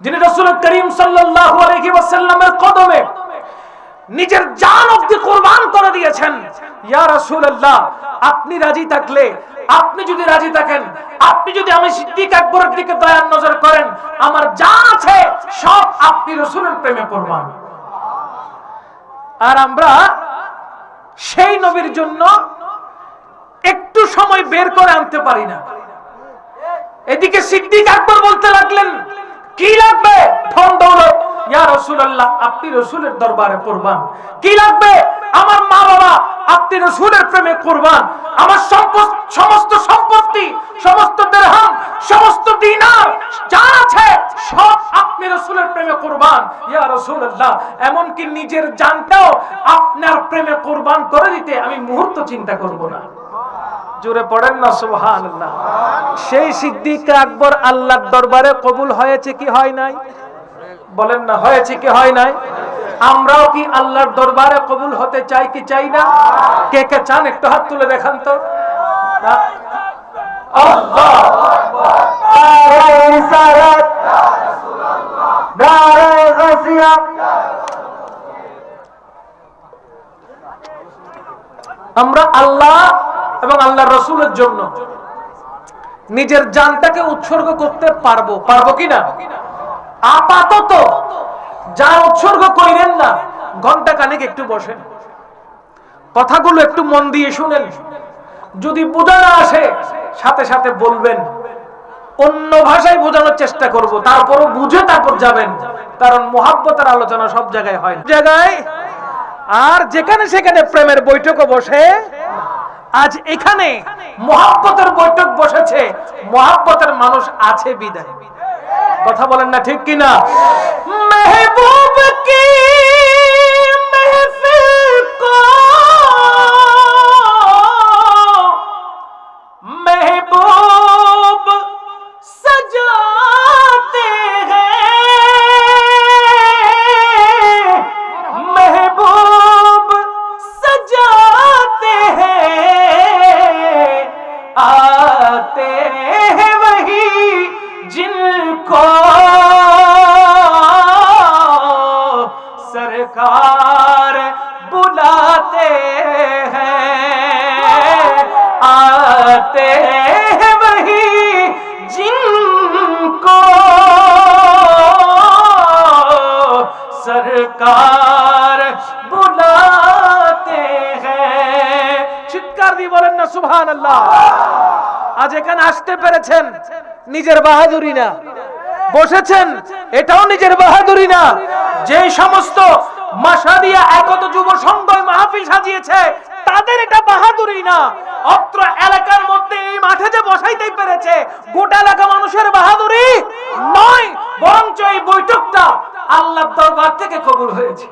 যিনি রসুল করিম ওয়াসাল্লামের কদমে নিজের জান অব্দি কোরবান করে দিয়েছেন, ইয়া রাসূলুল্লাহ, আপনি রাজি থাকলে, আপনি যদি রাজি থাকেন, আপনি যদি আমি সিদ্দিক আকবরের দিকে দয়ার নজর করেন, আমার যা আছে সব আপনি রসুলের প্রেমে কোরবান আর আমরা সেই নবীর জন্য একটু সময় বের করে আনতে পারি না। এদিকে সিদ্দিক আকবর বলতে লাগলেন কি লাগবে? ধন দৌলত। ইয়া রাসূলুল্লাহ, আপনি রসুলের দরবারে কুরবান। কি লাগবে? আমার মা বাবা আপনি রসুলের প্রেমে কুরবান। আমার সম্পদ সমস্ত সম্পত্তি, সমস্ত দিরহাম, সমস্ত দিনার যা আছে, সব আপনি রসুলের প্রেমে কুরবান। ইয়া রাসূলুল্লাহ, এমনকি নিজের জানটাও আপনার প্রেমে কুরবান করে দিতে আমি মুহূর্ত চিন্তা করব না। জোরে পড়েন না, সুবহানাল্লাহ। সেই সিদ্দিক আকবর আল্লাহর দরবারে কবুল হয়েছে কি হয় নাই? বলেন না, হয়েছে কি হয় নাই? আমরাও কি আল্লাহর দরবারে কবুল হতে চাই কি চাই না? কে কে চান, একটু হাত তুলে দেখান তো। আমরা আল্লাহ এবং আল্লাহ রসুলের জন্য নিজের জানটাকে উৎসর্গ করতে পারব। পারব কিনা? আপাতত যা উৎসর্গ করিলেন না, ঘণ্টা কানেক একটু বসেন। কথাগুলো একটু মন দিয়ে শুনেন। যদি বোঝা না আসে, সাথে সাথে বলবেন। অন্য ভাষায় বোঝানোর চেষ্টা করব। তারপরও বুঝে তারপর যাবেন। কারণ মোহাব্বতের আলোচনা সব জায়গায় হয় জায়গায় আর যেখানে সেখানে প্রেমের বৈঠকও বসে আজ এখানে মহাব্বতের বৈঠক বসেছে। মহাব্বতের মানুষ আছে বিদায়। কথা বলেন না ঠিক কিনা? মেহবুব কি सरकार बुलाते हैं आते हैं वही जिनको सरकार बुलाते हैं চিৎকার দিয়ে বলেন না সুবহান আল্লাহ আজ এখানে আসতে পেরেছেন নিজের বাহাদুরি না বসেছেন এটাও নিজের বাহাদুরি না যে সমস্ত মাসাদিয়া একত যুব সংঘ মাহফিল সাজিয়েছে। তাদের এটা বাহাদুরি না। অত্র এলাকার মধ্যে এই মাঠে যে বসাইতেই পেরেছে, গোটা এলাকা মানুষের বাহাদুরি নয়, বরঞ্চ এই বৈঠকটা আল্লাহ দরবার থেকে কবুল হয়েছে।